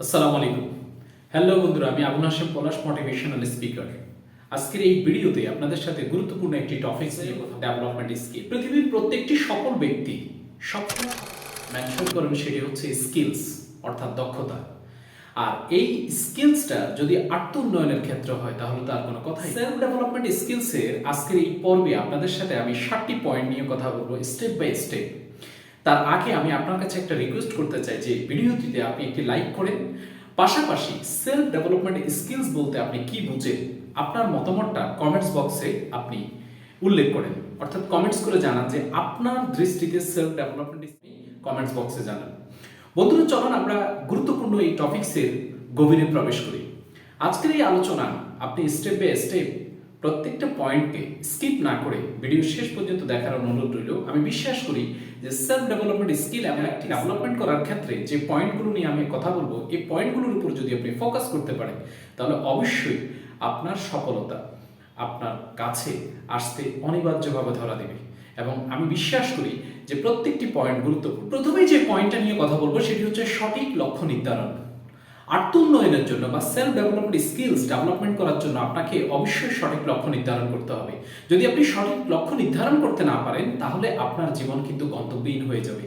আসসালামু আলাইকুম। হ্যালো বন্ধুরা, আমি আবুল হাসেম পলাশ মোটিভেশনাল স্পিকার আজকের এই ভিডিওতে আপনাদের সাথে গুরুত্বপূর্ণ একটি টপিক নিয়ে ডেভেলপমেন্ট স্কিল পৃথিবীর প্রত্যেকটি সফল ব্যক্তি সবসময় মেনশন করেন সেটি হচ্ছে স্কিলস অর্থাৎ দক্ষতা। আর এই স্কিলসটা যদি আত্ম উন্নয়নের ক্ষেত্রে হয়, তাহলে তার কোনো কথাই সেলফ ডেভেলপমেন্ট স্কিলসের আজকের এই পর্বে আপনাদের সাথে আমি ষাটটি পয়েন্ট নিয়ে কথা বলব স্টেপ বাই স্টেপ তার আগে আমি আপনার কাছে একটা রিকোয়েস্ট করতে চাই যে ভিডিওটিতে আপনি একটি লাইক করেন। পাশাপাশি সেলফ ডেভেলপমেন্ট স্কিলস বলতে আপনি কি বুঝেন, আপনার মতামতটা কমেন্টস বক্সে আপনি উল্লেখ করেন। অর্থাৎ কমেন্টস করে জানান যে আপনার দৃষ্টিতে সেলফ ডেভেলপমেন্ট কমেন্টস বক্সে জানান। বন্ধুরা, চলুন আমরা গুরুত্বপূর্ণ এই টপিকসের গভীরে প্রবেশ করি। আজকের এই আলোচনা, আপনি স্টেপ বাই স্টেপ প্রত্যেকটা পয়েন্টকে স্কিপ না করে ভিডিও শেষ পর্যন্ত দেখার অনুরোধ রইল। আমি বিশ্বাস করি যে সেলফ ডেভেলপমেন্ট স্কিল এমন একটি ডেভেলপমেন্ট করার ক্ষেত্রে যে পয়েন্টগুলো নিয়ে আমি কথা বলব এই পয়েন্টগুলোর উপর যদি আপনি ফোকাস করতে পারেন তাহলে অবশ্যই আপনার সফলতা আপনার কাছে আসতে অনিবার্যভাবে ধরা দেবে। এবং আমি বিশ্বাস করি যে প্রত্যেকটি পয়েন্ট গুরুত্বপূর্ণ। প্রথমেই যে পয়েন্টটা নিয়ে কথা বলব সেটি হচ্ছে সঠিক লক্ষ্য নির্ধারণ। আত্ম উন্নয়নের জন্য বা সেলফ ডেভেলপমেন্ট স্কিলস ডেভেলপমেন্ট করার জন্য আপনাকে অবশ্যই সঠিক লক্ষ্য নির্ধারণ করতে হবে। যদি আপনি সঠিক লক্ষ্য নির্ধারণ করতে না পারেন, তাহলে আপনার জীবন কিন্তু গন্তব্যহীন হয়ে যাবে।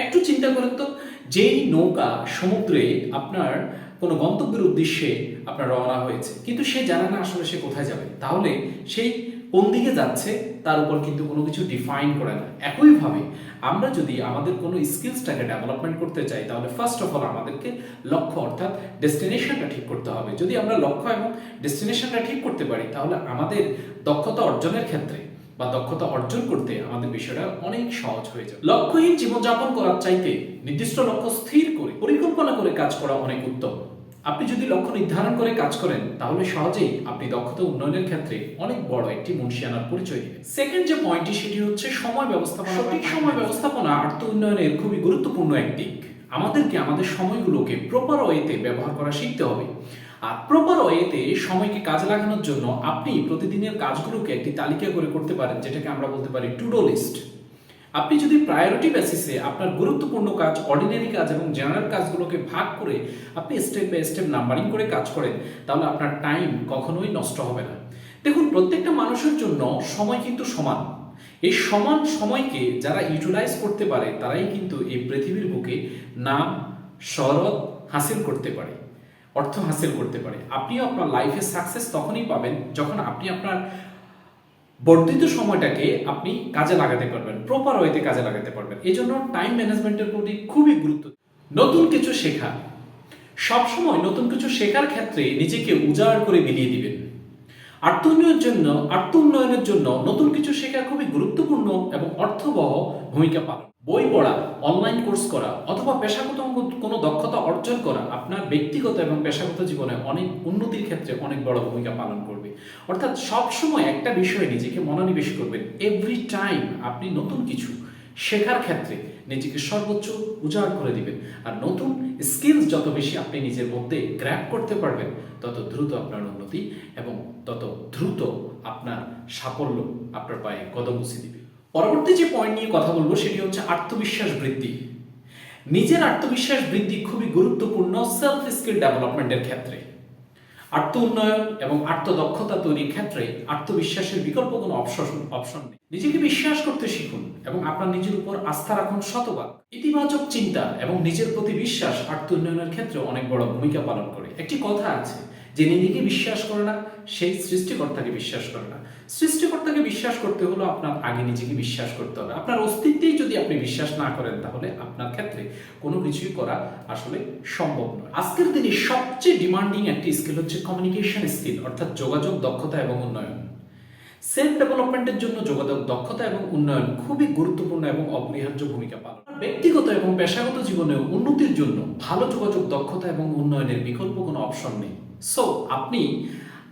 একটু চিন্তা করেন তো, যেই নৌকা সমুদ্রে আপনার কোনো গন্তব্যের উদ্দেশ্যে আপনার রওনা হয়েছে, কিন্তু সে জানে না আসলে সে কোথায় যাবে, তাহলে সেই কোন দিকে যাচ্ছে, তার উপর কিন্তু কোনো কিছু ডিফাইন করে না। একইভাবে আমরা যদি আমাদের কোনো স্কিলসটাকে ডেভেলপমেন্ট করতে চাই, তাহলে ফার্স্ট অফ অল আমাদেরকে লক্ষ্য অর্থাৎ ডেস্টিনেশনটা ঠিক করতে হবে। যদি আমরা লক্ষ্য এবং ডেস্টিনেশনটা ঠিক করতে পারি, তাহলে আমাদের দক্ষতা অর্জনের ক্ষেত্রে বা দক্ষতা অর্জন করতে আমাদের বিষয়টা অনেক সহজ হয়ে যাবে। লক্ষ্যহীন জীবনযাপন করার চাইতে নির্দিষ্ট লক্ষ্য স্থির করে, পরিকল্পনা করে কাজ করা অনেক উত্তম। আপনি যদি লক্ষ্য নির্ধারণ করে কাজ করেন তাহলে সহজেই আপনি দক্ষতা উন্নয়নের ক্ষেত্রে অনেক বড় একটি মুন্সিয়ানার পরিচয় দিবেন। সেকেন্ড যে পয়েন্টটি সেটি হচ্ছে সময় ব্যবস্থাপনা। সঠিক সময় ব্যবস্থাপনা আর্থ উন্নয়নের খুবই গুরুত্বপূর্ণ এক দিক। আমাদেরকে আমাদের সময়গুলোকে প্রপার ওয়েতে ব্যবহার করা শিখতে হবে। আর প্রপার ওয়েতে সময়কে কাজে লাগানোর জন্য আপনি প্রতিদিনের কাজগুলোকে একটি তালিকা করে করতে পারেন যেটাকে আমরা বলতে পারি টু ডো লিস্ট আপনি যদি প্রায়োরিটি বেসিসে আপনার গুরুত্বপূর্ণ কাজ অর্ডিনারি কাজ এবং জেনারেল কাজগুলোকে ভাগ করে আপনি স্টেপ বাই স্টেপ নাম্বারিং করে কাজ করেন, তাহলে আপনার টাইম কখনোই নষ্ট হবে না। দেখুন, প্রত্যেকটা মানুষের জন্য সময় কিন্তু সমান। এই সমান সময়কে যারা ইউটিলাইজ করতে পারে, তারাই কিন্তু এই পৃথিবীর বুকে নাম, শরৎ হাসিল করতে পারে, অর্থ হাসিল করতে পারে। আপনিও আপনার লাইফে সাকসেস তখনই পাবেন যখন আপনি আপনার বর্ধিত সময়টাকে আপনি কাজে লাগাতে পারবেন প্রপার ওয়েতে কাজে লাগাতে পারবেন। এই জন্য টাইম ম্যানেজমেন্টের প্রতি খুবই গুরুত্ব। নতুন কিছু শেখা। সবসময় নতুন কিছু শেখার ক্ষেত্রে নিজেকে উজাড় করে বিলিয়ে দিবেন। আত্ম উন্নয়নের জন্য আত্ম উন্নয়নের জন্য নতুন কিছু শেখা খুবই গুরুত্বপূর্ণ এবং অর্থবহ ভূমিকা পালন। বই পড়া অনলাইন কোর্স করা অথবা পেশাগত কোনো দক্ষতা অর্জন করা আপনার ব্যক্তিগত এবং পেশাগত জীবনে অনেক উন্নতির ক্ষেত্রে অনেক বড় ভূমিকা পালন করবে। অর্থাৎ সবসময় একটা বিষয়ে নিজেকে মনোনিবেশ করবেন এভরি টাইম আপনি নতুন কিছু শেখার ক্ষেত্রে নিজেকে সর্বোচ্চ উজাড় করে দিবেন। আর নতুন স্কিলস যত বেশি আপনি নিজের মধ্যে গ্র্যাপ করতে পারবেন, তত দ্রুত আপনার উন্নতি এবং তত দ্রুত আপনার সাফল্য আপনার পায়ে কদম মুছে দিবে। পরবর্তী যে পয়েন্ট নিয়ে কথা বলব সেটি হচ্ছে আত্মবিশ্বাস বৃদ্ধি। নিজের আত্মবিশ্বাস বৃদ্ধি খুবই গুরুত্বপূর্ণ সেলফ স্কিল ডেভেলপমেন্টের ক্ষেত্রে। আত্ম উন্নয়ন এবং আত্মদক্ষতা তৈরির ক্ষেত্রে আত্মবিশ্বাসের বিকল্প কোনো অপশন অপশন নেই। নিজেকে বিশ্বাস করতে শিখুন এবং আপনার নিজের উপর আস্থা রাখুন শতভাগ। ইতিবাচক চিন্তা এবং নিজের প্রতি বিশ্বাস আত্ম উন্নয়নের ক্ষেত্রে অনেক বড় ভূমিকা পালন করে। একটি কথা আছে যে নিজেকে বিশ্বাস করে না, সেই সৃষ্টিকর্তাকে বিশ্বাস করে না। সৃষ্টিকর্তাকে বিশ্বাস করতে হলো আপনার আগে নিজেকে বিশ্বাস করতে হবে। আপনার অস্তিত্বেই যদি আপনি বিশ্বাস না করেন, তাহলে আপনার ক্ষেত্রে কোনো কিছুই করা আসলে সম্ভব নয়। আজকের দিনে সবচেয়ে ডিমান্ডিং একটি স্কিল হচ্ছে কমিউনিকেশন স্কিল অর্থাৎ যোগাযোগ দক্ষতা এবং উন্নয়ন। সেলফ ডেভেলপমেন্টের জন্য যোগাযোগ দক্ষতা এবং উন্নয়ন খুবই গুরুত্বপূর্ণ এবং অপরিহার্য ভূমিকা পালন। ব্যক্তিগত এবং পেশাগত জীবনে উন্নতির জন্য ভালো যোগাযোগ দক্ষতা এবং উন্নয়নের বিকল্প কোনো অপশন নেই। সো আপনি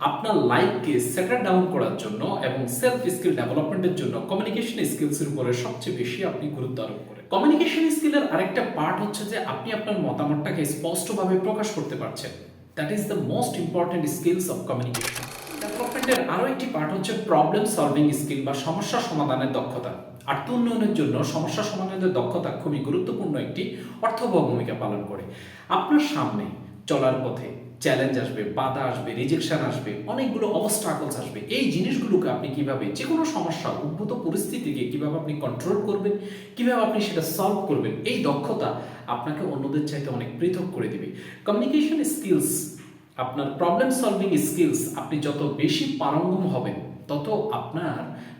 আপনার লাইফকে সেটার ডাউন করার জন্য এবং সেলফ স্কিল ডেভেলপমেন্টের জন্য কমিউনিকেশন স্কিলসের উপরে সবচেয়ে বেশি আপনি গুরুত্ব আরোপ করেন। কমিউনিকেশন স্কিলের আরেকটা পার্ট হচ্ছে যে আপনি আপনার মতামতটাকে স্পষ্টভাবে প্রকাশ করতে পারছেন। That is the most important skills of communication ডেভেলপমেন্টের আরও একটি পার্ট হচ্ছে প্রবলেম সলভিং স্কিল বা সমস্যা সমাধানের দক্ষতা। আত্ম উন্নয়নের জন্য সমস্যা সমাধানের দক্ষতা খুবই গুরুত্বপূর্ণ একটি অর্থবহ ভূমিকা পালন করে। আপনার সামনে চলার পথে চ্যালেঞ্জ আসবে, বাধা আসবে রিজেকশন আসবে, অনেকগুলো অবস্ট্রাকলস আসবে। এই জিনিসগুলোকে আপনি কীভাবে যে কোনো সমস্যা, উদ্ভূত পরিস্থিতিকে কীভাবে আপনি কন্ট্রোল করবেন, কীভাবে আপনি সেটা সলভ করবেন, এই দক্ষতা আপনাকে অন্যদের চাইতে অনেক পৃথক করে দিবে। কমিউনিকেশন স্কিলস আপনার প্রবলেম সলভিং স্কিলস আপনি যত বেশি পারঙ্গম হবেন, তত আপনার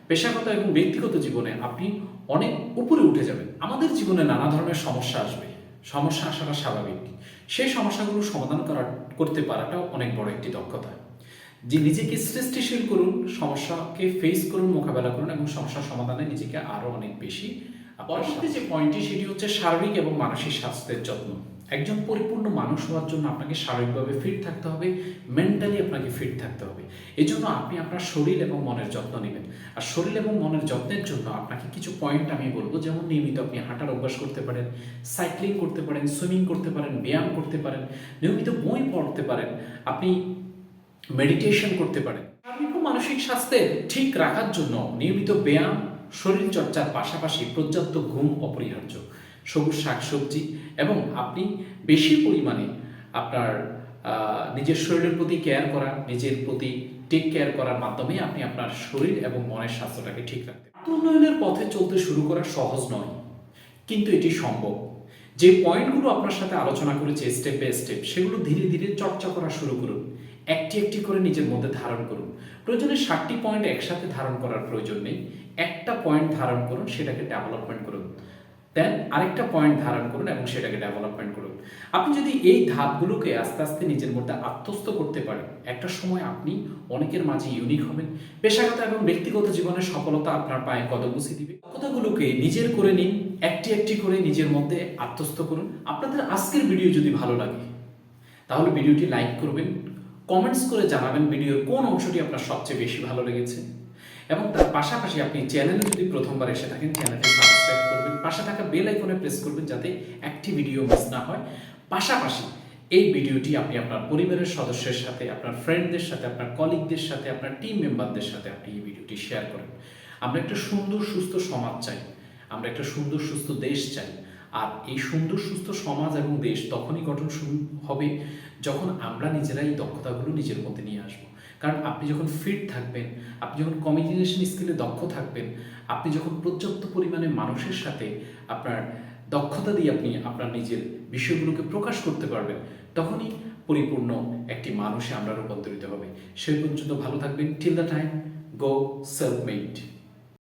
পেশাগত এবং ব্যক্তিগত জীবনে আপনি অনেক উপরে উঠে যাবেন। আমাদের জীবনে নানা ধরনের সমস্যা আসবে। সমস্যা আসাটা স্বাভাবিক। সেই সমস্যাগুলো সমাধান করা করতে পারাটাও অনেক বড় একটি দক্ষতা। যে নিজেকে সৃষ্টিশীল করুন সমস্যাকে ফেস করুন মোকাবেলা করুন এবং সমস্যার সমাধানে নিজেকে আরও অনেক বেশি পরবর্তী যে পয়েন্টটি সেটি হচ্ছে শারীরিক এবং মানসিক স্বাস্থ্যের যত্ন। একজন পরিপূর্ণ মানুষ হওয়ার জন্য আপনাকে শারীরিকভাবে ফিট থাকতে হবে মেন্টালি আপনাকে ফিট থাকতে হবে। এই জন্য আপনি আপনার শরীর এবং মনের যত্ন নেবেন। আর শরীর এবং মনের যত্নের জন্য আপনাকে কিছু পয়েন্ট আমি বলব, যেমন নিয়মিত আপনি হাঁটার অভ্যাস করতে পারেন সাইক্লিং করতে পারেন সুইমিং করতে পারেন, ব্যায়াম করতে পারেন, নিয়মিত বই পড়তে পারেন, আপনি মেডিটেশন করতে পারেন। শারীরিক ও মানসিক স্বাস্থ্যের ঠিক রাখার জন্য নিয়মিত ব্যায়াম, শরীরচর্চার পাশাপাশি পর্যাপ্ত ঘুম অপরিহার্য। সবুজ শাকসবজি এবং আপনি বেশি পরিমাণে আপনার নিজের শরীরের প্রতি কেয়ার করা, নিজের প্রতি টেক কেয়ার করার মাধ্যমে আপনি আপনার শরীর এবং মনের স্বাস্থ্যটাকে ঠিক রাখতে। উন্নয়নের পথে চলতে শুরু করা সহজ নয়, কিন্তু এটি সম্ভব। যে পয়েন্টগুলো আপনার সাথে আলোচনা করেছে স্টেপ বাই স্টেপ সেগুলো ধীরে ধীরে চর্চা করা শুরু করুন। একটি একটি করে নিজের মধ্যে ধারণ করুন। প্রয়োজনে ষাটটি পয়েন্ট একসাথে ধারণ করার প্রয়োজন নেই। একটা পয়েন্ট ধারণ করুন, সেটাকে ডেভেলপমেন্ট করুন। দেন আরেকটা পয়েন্ট ধারণ করুন এবং সেটাকে ডেভেলপমেন্ট করুন। আপনি যদি এই ধাপগুলোকে আস্তে আস্তে নিজের মধ্যে আত্মস্থ করতে পারেন, একটা সময় আপনি অনেকের মাঝে ইউনিক হবেন। পেশাগত এবং ব্যক্তিগত জীবনের সফলতা আপনার পায়ে কদমুচি দিবে। কথাগুলোকে নিজের করে নিন, একটি একটি করে নিজের মধ্যে আত্মস্থ করুন। আপনাদের আজকের ভিডিও যদি ভালো লাগে, তাহলে ভিডিওটি লাইক করবেন কমেন্টস করে জানাবেন ভিডিওর কোন অংশটি আপনার সবচেয়ে বেশি ভালো লেগেছে। এবং তার পাশাপাশি আপনি চ্যানেলে যদি প্রথমবার এসে থাকেন চ্যানেলটি পাশে থাকা বেল আইকনে প্রেস করবেন যাতে একটি ভিডিও মিস না হয়। পাশাপাশি এই ভিডিওটি আপনি আপনার পরিবারের সদস্যের সাথে, আপনার ফ্রেন্ডদের সাথে, আপনার কলিগদের সাথে, আপনার টিম মেম্বারদের সাথে আপনি এই ভিডিওটি শেয়ার করেন। আমরা একটা সুন্দর, সুস্থ সমাজ চাই। আমরা একটা সুন্দর, সুস্থ দেশ চাই। আর এই সুন্দর, সুস্থ সমাজ এবং দেশ তখনই গঠন শুরু হবে যখন আমরা নিজেরাই দক্ষতাগুলো নিজের মধ্যে নিয়ে আসব। কারণ আপনি যখন ফিট থাকবেন, আপনি যখন কমিউনিকেশন স্কিলে দক্ষ থাকবেন, আপনি যখন পর্যাপ্ত পরিমাণে মানুষের সাথে আপনার দক্ষতা দিয়ে আপনি আপনার নিজের বিষয়গুলোকে প্রকাশ করতে পারবেন, তখনই পরিপূর্ণ একটি মানুষে আমরা রূপান্তরিত হবে। সেই পর্যন্ত ভালো থাকবেন। Till the time go self made